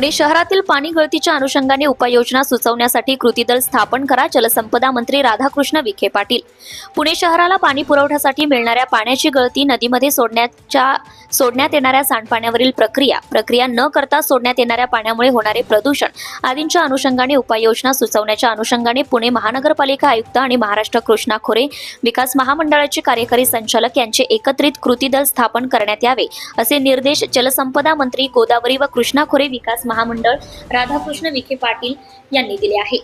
पुणे शहरातील पाणी गळतीच्या अनुषंगाने उपाययोजना सुचवण्यासाठी कृती दल स्थापन करा. जलसंपदा मंत्री राधाकृष्ण विखे पाटील. पुणे शहराला पाणी पुरवठ्यासाठी मिळणाऱ्या पाण्याची गळती नदीमध्ये सोडण्याच्या सोडण्यात येणाऱ्या सांडपाण्यावरील प्रक्रिया प्रक्रिया न करता सोडण्यात येणाऱ्या पाण्यामुळे होणारे प्रदूषण आदींच्या अनुषंगाने उपाययोजना सुचवण्याच्या अनुषंगाने पुणे महानगरपालिका आयुक्त आणि महाराष्ट्र कृष्णा खोरे विकास महामंडळाचे कार्यकारी संचालक यांचे एकत्रित कृती दल स्थापन करण्यात यावे असे निर्देश जलसंपदा मंत्री गोदावरी व कृष्णा खोरे विकास महामंडळ राधाकृष्ण विखे पाटील यांनी दिले आहे.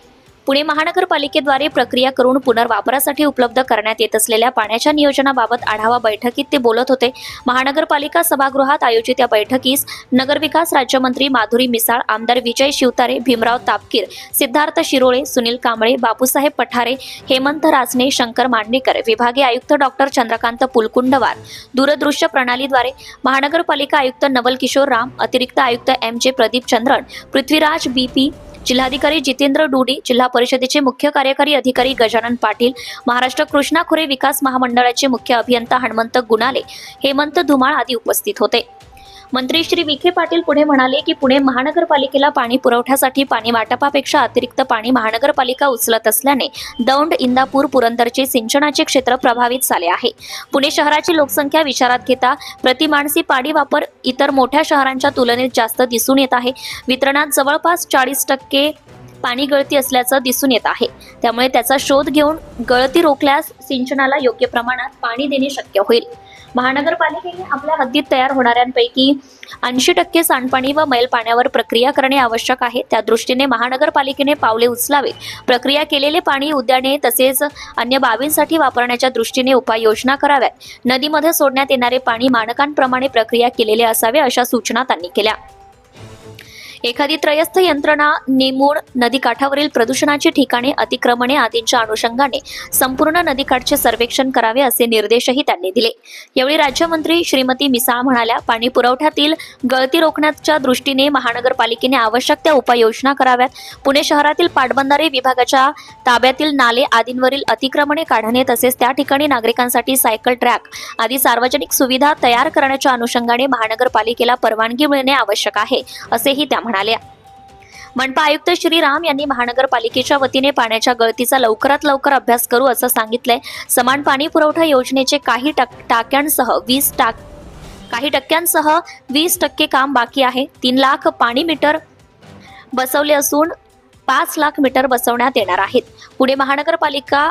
पुणे महानगरपालिकेद्वारे प्रक्रिया करून पुनर्वापरासाठी उपलब्ध करण्यात येत असलेल्या पाण्याच्या नियोजनाबाबत आढावा बैठकीत ते बोलत होते. महानगरपालिका सभागृहात आयोजित या बैठकीस नगरविकास राज्यमंत्री माधुरी मिसाळ आमदार विजय शिवतारे भीमराव तापकीर सिद्धार्थ शिरोळे सुनील कांबळे बापूसाहेब पठारे हेमंत रासने शंकर मांडणेकर विभागीय आयुक्त डॉक्टर चंद्रकांत पुलकुंडवार. दूरदृश्य प्रणालीद्वारे महानगरपालिका आयुक्त नवल किशोर राम अतिरिक्त आयुक्त M J Pradeep Chandran Prithviraj BP जिल्हाधिकारी जितेंद्र डुडी जिल्हा परिषदेचे मुख्य कार्यकारी अधिकारी गजानन पाटील महाराष्ट्र कृष्णा खोरे विकास महामंडळाचे मुख्य अभियंता हनुमंत गुणाले हेमंत धुमाळ आदी उपस्थित होते. मंत्री श्री विखे पाटील पुढे म्हणाले की पुणे महानगरपालिकेला पाणी पुरवठ्यासाठी पाणी वाटपापेक्षा अतिरिक्त पाणी महानगरपालिका उचलत असल्याने दौंड इंदापूर पुरंदरचे सिंचनाचे क्षेत्र प्रभावित झाले आहे. पुणे शहराची लोकसंख्या विचारात घेता प्रतिमानसी पाणी वापर इतर मोठ्या शहरांच्या तुलनेत जास्त दिसून येत आहे. वितरणात जवळपास चाळीस टक्के पाणी गळती असल्याचं दिसून येत आहे. त्यामुळे त्याचा शोध घेऊन गळती रोखल्यास सिंचनाला योग्य प्रमाणात पाणी देणे शक्य होईल. महानगरपालिकेने आपल्या हद्दीत तयार होणाऱ्यांपैकी ऐंशी टक्के सांडपाणी व मैल पाण्यावर प्रक्रिया करणे आवश्यक आहे. त्या दृष्टीने महानगरपालिकेने पावले उचलावे. प्रक्रिया केलेले पाणी उद्याने तसेच अन्य बाबींसाठी वापरण्याच्या दृष्टीने उपाययोजना कराव्यात. नदीमध्ये सोडण्यात येणारे पाणी मानकांप्रमाणे प्रक्रिया केलेले असावे अशा सूचना त्यांनी केल्या. एखादी त्रयस्थ यंत्रणा नेमूळ नदीकाठावरील प्रदूषणाची ठिकाणे अतिक्रमणे आदींच्या अनुषंगाने संपूर्ण नदीकाठचे सर्वेक्षण करावे असे निर्देशही त्यांनी दिले. यावेळी राज्यमंत्री श्रीमती मिसाळ म्हणाल्या पाणी पुरवठ्यातील गळती रोखण्याच्या दृष्टीने महानगरपालिकेने आवश्यक त्या उपाययोजना कराव्यात. पुणे शहरातील पाटबंधारे विभागाच्या ताब्यातील नाले आदींवरील अतिक्रमणे काढणे तसेच त्या ठिकाणी नागरिकांसाठी सायकल ट्रॅक आदी सार्वजनिक सुविधा तयार करण्याच्या अनुषंगाने महानगरपालिकेला परवानगी मिळणे आवश्यक आहे असेही त्या म्हणाल्या. मनपा आयुक्त श्रीराम यांनी महानगरपालिकेच्या वतीने पाण्याच्या गळतीचा लवकरात लवकर अभ्यास करू असं सांगितलंय. समान पाणी पुरवठा योजनेचे काही टक- टाक्यांसह वीस टाक काही टक्क्यांसह वीस टक्के काम बाकी आहे. तीन लाख पाणी मीटर बसवले असून पाच लाख मीटर बसवण्यात येणार आहेत. पुणे महानगरपालिका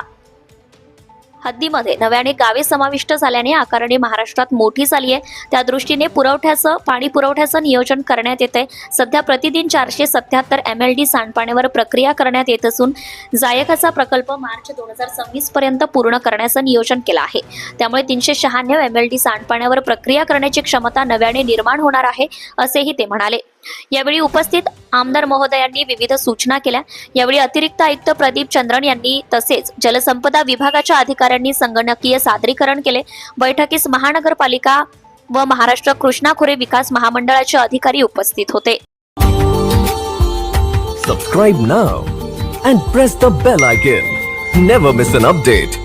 हद्दीमध्ये. नव्याने गावे समाविष्ट झाल्याने आकारणी महाराष्ट्रात मोठी झाली आहे. त्या दृष्टीने पुरवठ्याचं पाणी पुरवठ्याचं नियोजन करण्यात येत आहे सध्या प्रतिदिन चारशे सत्याहत्तर एम एल डी सांडपाण्यावर प्रक्रिया करण्यात येत असून जायकाचा प्रकल्प मार्च दोन हजार सव्वीस पर्यंत पूर्ण करण्याचं नियोजन केलं आहे. त्यामुळे तीनशे शहाण्णव एम एल डी सांडपाण्यावर प्रक्रिया करण्याची क्षमता नव्याने निर्माण होणार आहे असेही ते म्हणाले. यावेळी उपस्थित आमदार महोदयांनी विविध सूचना केल्या. यावेळी अतिरिक्त आयुक्त प्रदीप चंद्रन यांनी तसेच जलसंपदा विभागाच्या अधिकाऱ्यांनी संगणकीय सादरीकरण केले. बैठकीस महानगरपालिका व महाराष्ट्र कृष्णा खोरे विकास महामंडळाचे अधिकारी उपस्थित होते. Subscribe now and press the bell icon never miss an update